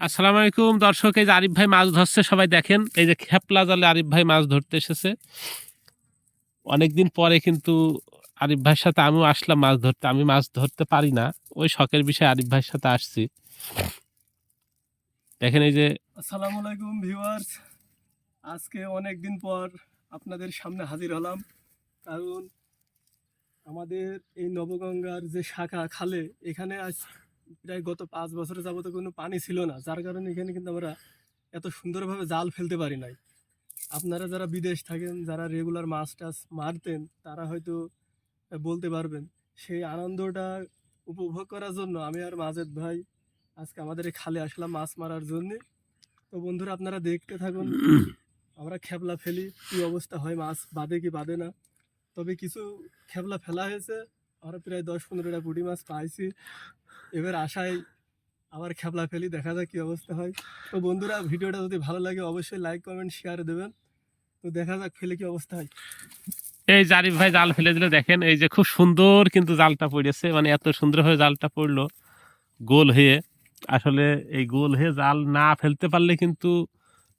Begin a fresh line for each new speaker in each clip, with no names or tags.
আসসালামু আলাইকুম, দর্শক, এই যে আরিফ ভাই মাছ ধরছে, সবাই দেখেন। এই যে খেপলা জালে আরিফ ভাই মাছ ধরতে এসেছে। অনেকদিন পরে কিন্তু আরিফ ভাইয়ের সাথে আমিও আসলাম মাছ ধরতে। আমি মাছ ধরতে পারি না, ওই শখের বিষয়ে আরিফ ভাইয়ের সাথে আসছি। দেখেন এই যে
আসসালামু আলাইকুম, ভিউয়ার্স। আজকে অনেক দিন পর আপনাদের সামনে হাজির হলাম, কারণ আমাদের এই নবগঙ্গার যে শাখা খালে, এখানে আজ প্রায় গত পাঁচ বছর যাবত কোনো পানি ছিল না, যার কারণে এখানে কিন্তু আমরা এত সুন্দরভাবে জাল ফেলতে পারি নাই। আপনারা যারা বিদেশ থাকেন, যারা রেগুলার মাছ টাছ মারতেন, তারা হয়তো বলতে পারবেন, সেই আনন্দটা উপভোগ করার জন্য আমি আর মাজেদ ভাই আজকে আমাদের এই খালে আসলাম মাছ মারার জন্যে। তো বন্ধুরা, আপনারা দেখতে থাকুন, আমরা খেপলা ফেলি, কি অবস্থা হয়, মাছ বাদে কি বাদে না। তবে কিছু খেপলা ফেলা হয়েছে, আমরা প্রায় দশ পনেরোটা পুঁটি মাছ পাইছি। এবার আশায় আবার খেপলা ফেলি, দেখা যাক কি অবস্থা হয়। তো বন্ধুরা, ভিডিওটা যদি ভালো লাগে, অবশ্যই লাইক কমেন্ট শেয়ার দেবেন। তো দেখা যাক ফেলে কি অবস্থা হয়।
এই যে আরিফ ভাই জাল ফেলে দিলে, দেখেন, এই যে খুব সুন্দর কিন্তু জালটা পড়েছে। মানে এত সুন্দরভাবে জালটা পড়ল, গোল হয়ে। আসলে এই গোল হয়ে জাল না ফেলতে পারলে কিন্তু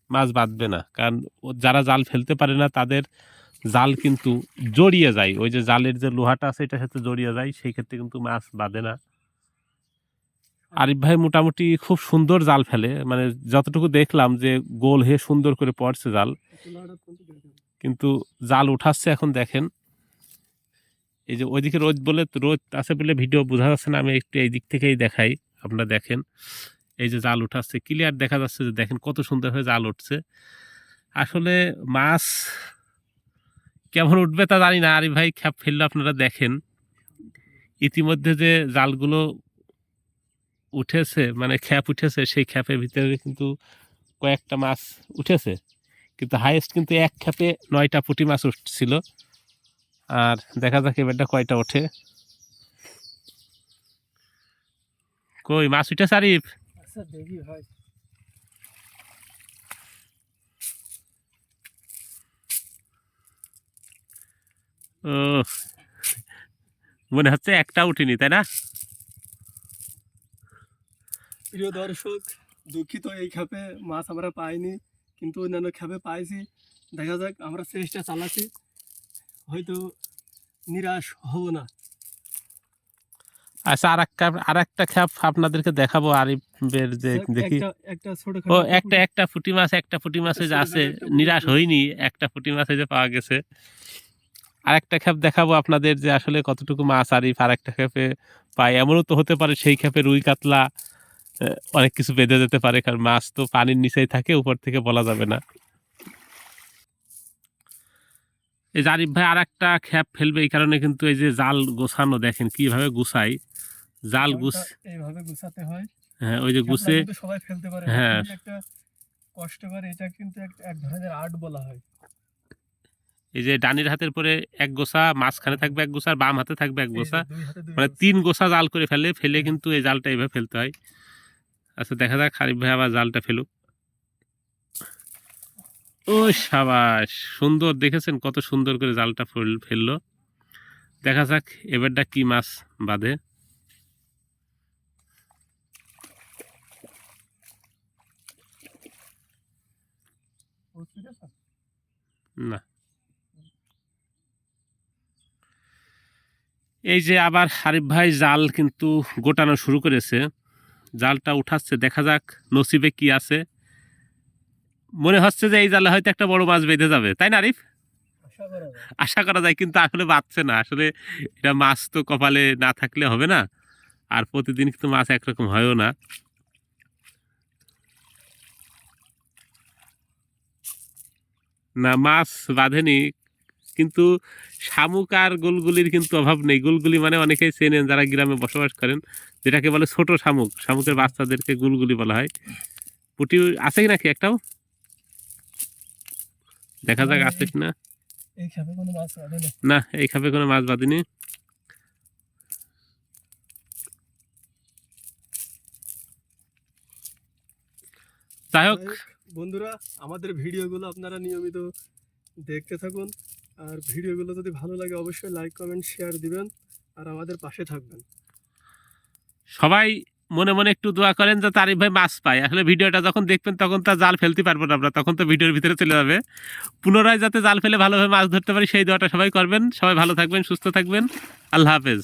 মাছ বাঁধবে না। কারণ যারা জাল ফেলতে পারে না, তাদের জাল কিন্তু জড়িয়ে যায়। ওই যে জালের যে লোহাটা আছে, এটার সাথে জড়িয়ে যায়, সেই ক্ষেত্রে কিন্তু মাছ বাঁধে না। আরিফ ভাই মোটামুটি খুব সুন্দর জাল ফেলে। মানে যতটুকু দেখলাম যে গোল হয়ে সুন্দর করে পড়ছে জাল। কিন্তু জাল উঠাচ্ছে এখন দেখেন। এই যে ওইদিকে রোদ বলে, রোদ আছে বলে ভিডিও বোঝা যাচ্ছে না, আমি একটু এই দিক থেকেই দেখাই, আপনারা দেখেন। এই যে জাল উঠাচ্ছে ক্লিয়ার দেখা যাচ্ছে যে দেখেন কত সুন্দর হয়ে জাল উঠছে। আসলে মাছ কেমন উঠবে তা জানি না, আরিফ ভাই খ্যাপ ফেললে, আপনারা দেখেন। ইতিমধ্যে যে জালগুলো উঠেছে মানে খ্যাপ উঠেছে সেই খ্যাপের ভিতরে কিন্তু কয়েকটা মাছ উঠেছে। কিন্তু হাইয়েস্ট কিন্তু এক খ্যাপে নয়টা পুঁটি মাছ উঠছিল। আর দেখা যাক এবারটা কয়টা ওঠে। কই মাছ উঠে সারিফ
আচ্ছা দেখি
ও মনে হচ্ছে একটা উঠিনি তাই না?
প্রিয় দর্শক দুঃখিত এই খাপে মাছ আমরা পাইনি কিন্তু অন্যান্য খাপে পাইছি। দেখা যাক আমরা চেষ্টা চালাচ্ছি। হয়তো নিরাশ হব না।
আচ্ছা আর একটা আর একটা খ্যাপ আপনাদেরকে দেখাবো আরিফের যে দেখি। ও একটা একটা পুঁটি মাছ একটা পুঁটি মাছে যে আছে নিরাশ হয়নি একটা পুঁটি মাছে যে পাওয়া গেছে। আর একটা খ্যাপ দেখাবো আপনাদের যে আসলে কতটুকু মাছ আরিফ আর একটা খ্যাপে পাই এমনও তো হতে পারে সেই খ্যাপে রুই কাতলা অনেক কিছু বেঁধে যেতে পারে কারণ মাছ তো পানির নিচেই থাকে উপর থেকে বলা যাবে না। এই যে আরিফ ভাই আর একটা খ্যাপ ফেলবে এই কারণে কিন্তু এই যে জাল গোছানো দেখেন কীভাবে গুছাই। জাল গুছ
এইভাবে গুছাতে হয়।
হ্যাঁ ওই যে গুছে
সবাই ফেলতে পারে।
হ্যাঁ।
একটা কষ্টকর এটা কিন্তু এক- ধরনের আর্ট বলা হয়।
এই যে ডানির হাতের পরে এক গোছা মাঝখানে থাকবে এক গোছা বাম হাতে থাকবে এক গোছা।
দুই
মানে তিন গোছা জাল করে ফেলে ফেলে কিন্তু এই জালটা এইভাবে ফেলতে হয়। আচ্ছা দেখা যাক খারিফ ভাই আবার জালটা ফেলুক। ও সাবাস, সুন্দর দেখেছেন কত সুন্দর করে জালটা ফেলল। দেখা যাক এবারটা কি মাছ বাঁধে? না। এই যে আবার হারিফ ভাই জাল কিন্তু গোটানো শুরু করেছে। জালটা উঠাচ্ছে দেখা যাক নসিবে কি আছে। মনে হচ্ছে যে এই জালে হয়তো একটা বড় মাছ বেঁধে যাবে তাই না আরিফ?
আশা করা যায়।
আশা করা যায় কিন্তু আসলে বাঁচছে না। আসলে এটা মাছ তো কপালে না থাকলে হবে না আর প্রতিদিন কিন্তু মাছ একরকম হয়ও না। না মাছ বাঁধেনি কিন্তু শামুক আর গোলগুলির কিন্তু অভাব নেই। গোলগুলি মানে অনেকেই চেনেন যারা গ্রামে বসবাস করেন যেটাকে বলে ছোট শামুক। শামুকের বাচ্চাদেরকে গুলগুলি বলা হয়। পুটি আছে কি নাকি একটাও? দেখা যাক আছে কিনা
এই খাপে কোনো মাছ হবে না।
এই খাপে কোনো মাছ বাঁধিনি যাই হোক,
বন্ধুরা আমাদের ভিডিওগুলো আপনারা নিয়মিত দেখতে থাকুন। আর ভিডিওগুলো যদি ভালো লাগে, অবশ্যই লাইক কমেন্ট শেয়ার দিবেন আর আমাদের পাশে থাকবেন।
সবাই মনে মনে একটু দোয়া করেন যে তারিফ ভাই মাছ পায়। আসলে ভিডিওটা যখন দেখবেন, তখন তো জাল ফেলতে পারব না আমরা, তখন তো ভিডিওর ভিতরে চলে যাবে। পুনরায় যাতে জাল ফেলে ভালোভাবে মাছ ধরতে পারি, সেই দোয়াটা সবাই করবেন। সবাই ভালো থাকবেন, সুস্থ থাকবেন। আল্লাহ হাফেজ।